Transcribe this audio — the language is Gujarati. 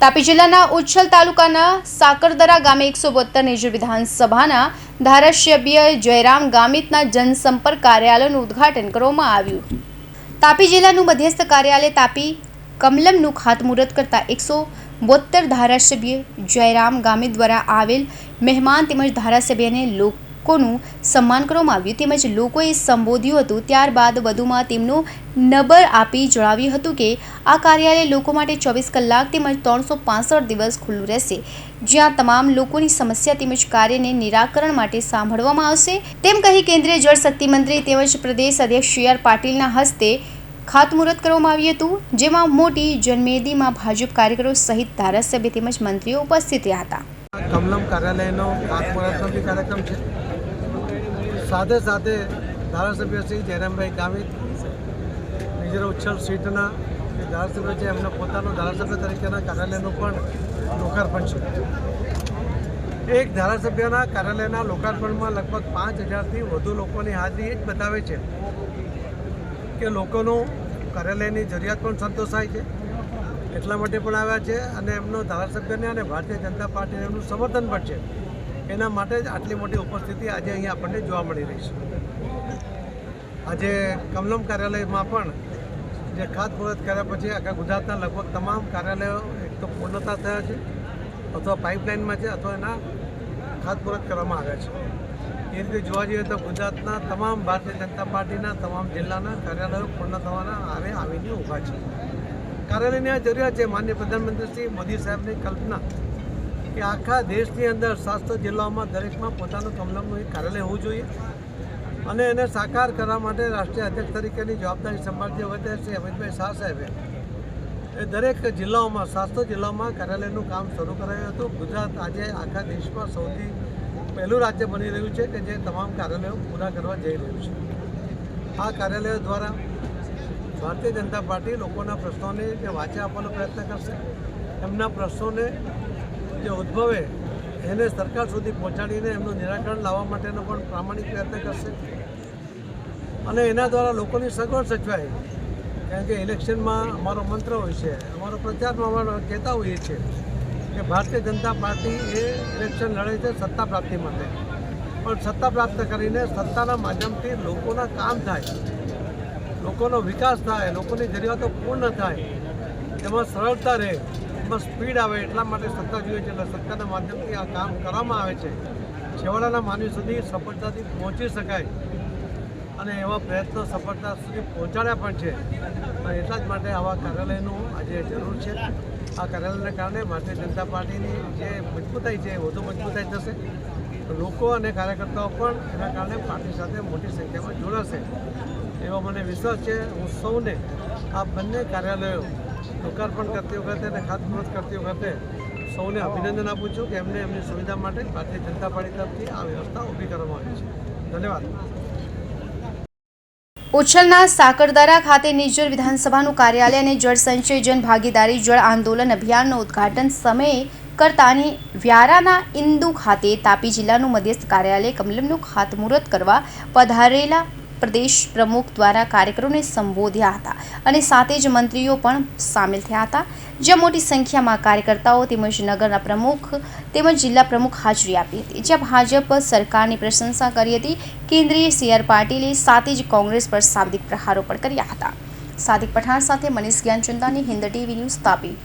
તાપી જિલ્લાના ઉચ્છલ તાલુકાના સાકરદરા ગામે એકસો બોતેર નિજર વિધાનસભાના ધારાસભ્ય જયરામ ગામિતના જનસંપર્ક કાર્યાલયનું ઉદ્ઘાટન કરવામાં આવ્યું. તાપી જિલ્લાનું મધ્યસ્થ કાર્યાલય તાપી કમલમનું ખાતમુહૂર્ત કરતા એકસો બોતેર ધારાસભ્ય જયરામ ગામિત દ્વારા આવેલ મહેમાન તેમજ ધારાસભ્યને લોકોનું સન્માન કરવામાં આવ્યું તેમજ લોકોએ સંબોધ્યું હતું. ત્યારબાદ વધુમાં તેમનું નંબર આપી જણાવ્યું હતું કે, આ કાર્યાલય લોકો માટે ચોવીસ કલાક તેમજ ત્રણસો પાંસઠ દિવસ ખુલ્લું રહેશે. જ્યાં તમામ લોકોની સમસ્યા તેમજ કાર્યને નિરાકરણ માટે સાંભળવામાં આવશે. તેમ કહી કેન્દ્રીય જળશક્તિ મંત્રી તેમજ પ્રદેશ અધ્યક્ષ સી આર પાટીલના હસ્તે ખાતમુહૂર્ત કરવામાં આવ્યું હતું. જેમાં મોટી જનમેદીમાં ભાજપ કાર્યકરો સહિત ધારાસભ્ય તેમજ મંત્રીઓ ઉપસ્થિત રહ્યા હતા. કમલમ કાર્યાલયનો ખાતમુહૂર્તનો કાર્યક્રમ છે. સાથે સાથે ધારાસભ્ય શ્રી જયરામભાઈ ગામિત નિજર ઉચ્છલ સીટના જે ધારાસભ્ય છે. એમના પોતાનો ધારાસભ્ય તરીકેના કાર્યાલયનું પણ લોકાર્પણ છે. એક ધારાસભ્યના કાર્યાલયના લોકાર્પણમાં લગભગ પાંચ હજારથી વધુ લોકોની હાજરી એ જ બતાવે છે કે લોકોનું કાર્યાલયની જરૂરિયાત પણ સંતોષાય છે. એટલા માટે પણ આવ્યા છે અને એમનો ધારાસભ્યને અને ભારતીય જનતા પાર્ટીને એમનું સમર્થન પણ છે. એના માટે જ આટલી મોટી ઉપસ્થિતિ આજે અહીંયા આપણને જોવા મળી રહી છે. આજે કમલમ કાર્યાલયમાં પણ જે ખાતમુહૂર્ત કર્યા પછી આખા ગુજરાતના લગભગ તમામ કાર્યાલયો એક તો પૂર્ણતા થયા છે, અથવા પાઇપલાઇનમાં છે, અથવા એના ખાતમુહૂર્ત કરવામાં આવ્યા છે. એ રીતે જોવા જઈએ તો ગુજરાતના તમામ ભારતીય જનતા પાર્ટીના તમામ જિલ્લાના કાર્યાલયો પૂર્ણ થવાના આરે આવીને ઊભા છે. કાર્યાલયની આ જરૂરિયાત છે. માન્ય પ્રધાનમંત્રી શ્રી મોદી સાહેબની કલ્પના કે આખા દેશની અંદર શાસ્ત્ર જિલ્લાઓમાં દરેકમાં પોતાનું કમલમનું એક કાર્યાલય હોવું જોઈએ. અને એને સાકાર કરવા માટે રાષ્ટ્રીય અધ્યક્ષ તરીકેની જવાબદારી સંભાળતી વખતે શ્રી અમિતભાઈ શાહ સાહેબે. એ દરેક જિલ્લાઓમાં, શાસ્ત્ર જિલ્લાઓમાં કાર્યાલયનું કામ શરૂ કરાયું હતું. ગુજરાત આજે આખા દેશમાં સૌથી પહેલું રાજ્ય બની રહ્યું છે કે જે તમામ કાર્યાલયો પૂરા કરવા જઈ રહ્યું છે. આ કાર્યાલયો દ્વારા ભારતીય જનતા પાર્ટી લોકોના પ્રશ્નોને જે વાંચા આપવાનો પ્રયત્ન કરશે, એમના પ્રશ્નોને જે ઉદ્ભવે, એને સરકાર સુધી પહોંચાડીને એમનું નિરાકરણ લાવવા માટેનો પણ પ્રામાણિક પ્રયત્ન કરશે. અને એના દ્વારા લોકોની સગવડ સચવાય. કારણ કે ઇલેક્શનમાં અમારો મંત્ર હોય છે, અમારો પ્રચારમાં અમારો કહેતા હોઈએ છીએ કે ભારતીય જનતા પાર્ટી એ ઇલેક્શન લડે છે સત્તા પ્રાપ્તિ માટે. પણ સત્તા પ્રાપ્ત કરીને સત્તાના માધ્યમથી લોકોના કામ થાય, લોકોનો વિકાસ થાય, લોકોની જરૂરિયાતો પૂર્ણ થાય એમાં સરળતા રહે. એમાં સ્પીડ આવે એટલા માટે સત્તા જોઈએ છે. એટલે સત્તાના માધ્યમથી આ કામ કરવામાં આવે છે. છેવાડાના માનવી સુધી સફળતાથી પહોંચી શકાય અને એવા પ્રયત્નો સફળતા સુધી પહોંચાડ્યા પણ છે. એટલા જ માટે આવા કાર્યાલયનું આજે જરૂર છે. આ કાર્યાલયને કારણે ભારતીય જનતા પાર્ટીની જે મજબૂતાઈ છે વધુ મજબૂતાઈ થશે. લોકો અને કાર્યકર્તાઓ પણ એના કારણે પાર્ટી સાથે મોટી સંખ્યામાં જોડાશે. એવો મને વિશ્વાસ છે. હું સૌને આ બંને કાર્યાલયો લોકાર્પણ કરતી વખતે અને ખાતમુહૂર્ત કરતી વખતે સૌને અભિનંદન આપું છું કે એમને એમની સુવિધા માટે ભારતીય જનતા પાર્ટી તરફથી આ વ્યવસ્થા ઊભી કરવામાં આવી છે. ધન્યવાદ. ઉછલના સાકરદારા ખાતે નિજર વિધાનસભાનું કાર્યાલય અને જળ સંચય જન ભાગીદારી જળ આંદોલન અભિયાનનું ઉદ્ઘાટન સમયે કરતાની વ્યારાના ઇન્દુ ખાતે તાપી જિલ્લાનું મધ્યસ્થ કાર્યાલય કમલમનું ખાતમુહૂર્ત કરવા પધારેલા પ્રદેશ પ્રમુખ દ્વારા કાર્યકરોને સંબોધ્યા હતા અને સાથે જ મંત્રીઓ પણ સામેલ થયા હતા. જ્યાં મોટી સંખ્યામાં કાર્યકર્તાઓ તેમજ નગરના પ્રમુખ તેમજ જિલ્લા પ્રમુખ હાજરી આપી હતી. જ્યાં ભાજપ સરકારની પ્રશંસા કરી હતી. કેન્દ્રીય સી આર પાટીલે સાથે જ કોંગ્રેસ પર શાબ્દિક પ્રહારો પણ કર્યા હતા. સાદિક પઠાણ સાથે મનીષ જ્ઞાનચંદાની હિન્દ ટીવી ન્યૂઝ તાપી.